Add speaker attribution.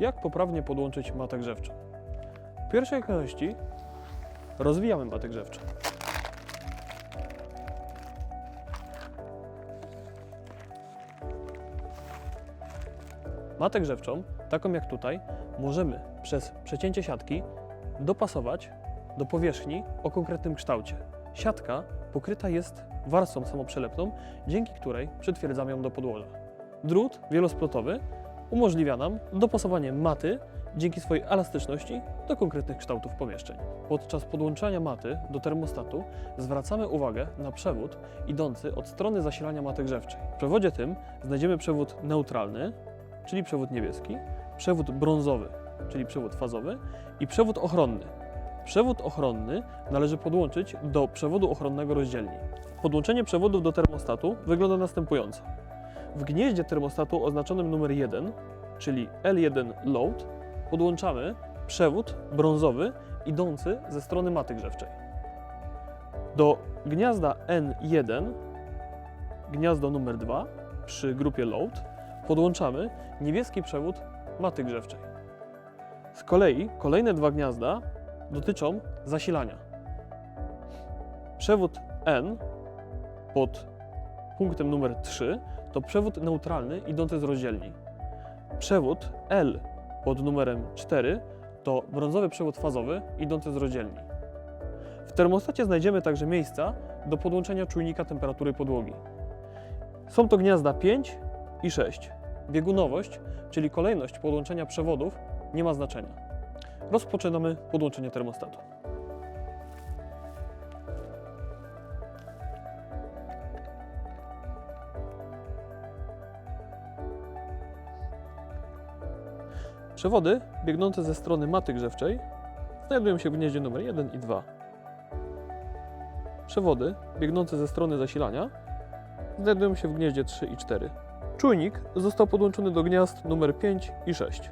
Speaker 1: jak poprawnie podłączyć matę grzewczą. W pierwszej kolejności rozwijamy matę grzewczą. Matę grzewczą, taką jak tutaj, możemy przez przecięcie siatki dopasować do powierzchni o konkretnym kształcie. Siatka pokryta jest warstwą samoprzelepną, dzięki której przytwierdzamy ją do podłoża. Drut wielosplotowy umożliwia nam dopasowanie maty dzięki swojej elastyczności do konkretnych kształtów pomieszczeń. Podczas podłączania maty do termostatu zwracamy uwagę na przewód idący od strony zasilania maty grzewczej. W przewodzie tym znajdziemy przewód neutralny, czyli przewód niebieski, przewód brązowy, czyli przewód fazowy i przewód ochronny. Przewód ochronny należy podłączyć do przewodu ochronnego rozdzielni. Podłączenie przewodów do termostatu wygląda następująco. W gnieździe termostatu oznaczonym numer 1, czyli L1 load, podłączamy przewód brązowy idący ze strony maty grzewczej. Do gniazda N1, gniazdo numer 2 przy grupie load, podłączamy niebieski przewód maty grzewczej. Z kolei kolejne dwa gniazda dotyczą zasilania. Przewód N pod punktem numer 3 to przewód neutralny idący z rozdzielni. Przewód L pod numerem 4 to brązowy przewód fazowy idący z rozdzielni. W termostacie znajdziemy także miejsca do podłączenia czujnika temperatury podłogi. Są to gniazda 5 i 6. Biegunowość, czyli kolejność podłączenia przewodów, nie ma znaczenia. Rozpoczynamy podłączenie termostatu. Przewody biegnące ze strony maty grzewczej znajdują się w gnieździe numer 1 i 2. Przewody biegnące ze strony zasilania znajdują się w gnieździe 3 i 4. Czujnik został podłączony do gniazd numer 5 i 6.